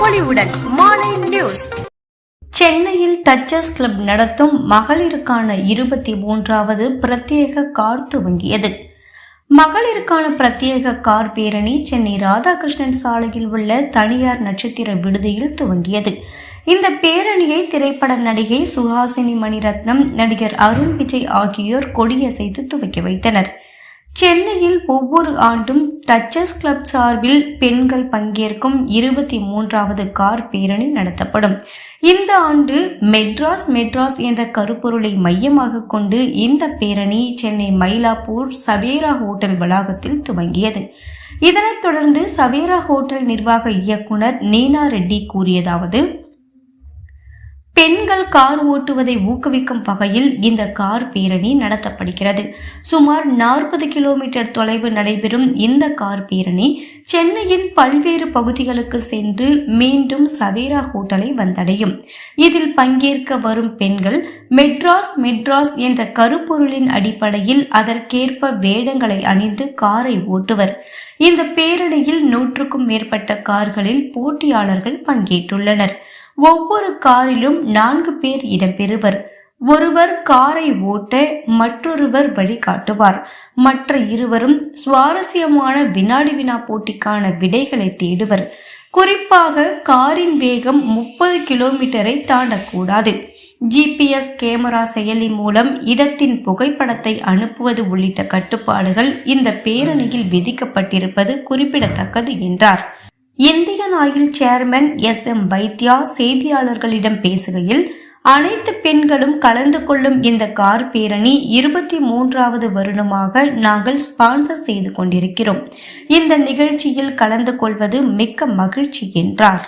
மாலை நியூஸ். சென்னையில் duchess club நடத்தும் மகளிருக்கான இருபத்தி மூன்றாவது பிரத்யேக கார் துவங்கியது. மகளிருக்கான பிரத்யேக கார் பேரணி சென்னை ராதாகிருஷ்ணன் சாலையில் உள்ள தனியார் நட்சத்திர விடுதியில் துவங்கியது. இந்த பேரணியை திரைப்பட நடிகை சுஹாசினி மணிரத்னம் நடிகர் அருண் விஜய் ஆகியோர் கொடியசைத்து துவக்கி வைத்தனர். சென்னையில் ஒவ்வொரு ஆண்டும் டச்சஸ் கிளப் சார்பில் பெண்கள் பங்கேற்கும் இருபத்தி மூன்றாவது கார் பேரணி நடத்தப்படும். இந்த ஆண்டு மெட்ராஸ் மெட்ராஸ் என்ற கருப்பொருளை மையமாக கொண்டு இந்த பேரணி சென்னை மயிலாப்பூர் சவேரா ஹோட்டல் வளாகத்தில் துவங்கியது. இதனைத் தொடர்ந்து சவேரா ஹோட்டல் நிர்வாக இயக்குனர் நீனா ரெட்டி கூறியதாவது பெண்கள் கார் ஓட்டுவதை ஊக்குவிக்கும் வகையில் இந்த கார் பேரணி நடத்தப்படுகிறது. சுமார் நாற்பது கிலோமீட்டர் தொலைவு நடைபெறும் இந்த கார் பேரணி சென்னையின் பல்வேறு பகுதிகளுக்கு சென்று மீண்டும் சவேரா ஹோட்டலை வந்தடையும். இதில் பங்கேற்க வரும் பெண்கள் மெட்ராஸ் மெட்ராஸ் என்ற கருப்பொருளின் அடிப்படையில் அதற்கேற்ப வேடங்களை அணிந்து காரை ஓட்டுவர். இந்த பேரணியில் நூற்றுக்கும் மேற்பட்ட கார்களில் போட்டியாளர்கள் பங்கேற்றுள்ளனர். ஒவ்வொரு காரிலும் நான்கு பேர் இடம்பெறுவர். ஒருவர் காரை ஓட்ட மற்றொருவர் வழிகாட்டுவார். மற்ற இருவரும் சுவாரஸ்யமான வினாடி வினா போட்டிக்கான விடைகளை தேடுவர். குறிப்பாக காரின் வேகம் முப்பது கிலோமீட்டரை தாண்டக்கூடாது. ஜிபிஎஸ் கேமரா செயலி மூலம் இடத்தின் புகைப்படத்தை அனுப்புவது உள்ளிட்ட கட்டுப்பாடுகள் இந்த பேரணியில் விதிக்கப்பட்டிருப்பது குறிப்பிடத்தக்கது என்றார். Indian Oil chairman S M Vaidya செய்தியாளர்களிடம் பேசுகையில் அனைத்து பெண்களும் கலந்து கொள்ளும் இந்த கார் பேரணி இருபத்தி மூன்றாவது வருடமாக நாங்கள் ஸ்பான்சர் செய்து கொண்டிருக்கிறோம். இந்த நிகழ்ச்சியில் கலந்து கொள்வது மிக்க மகிழ்ச்சி என்றார்.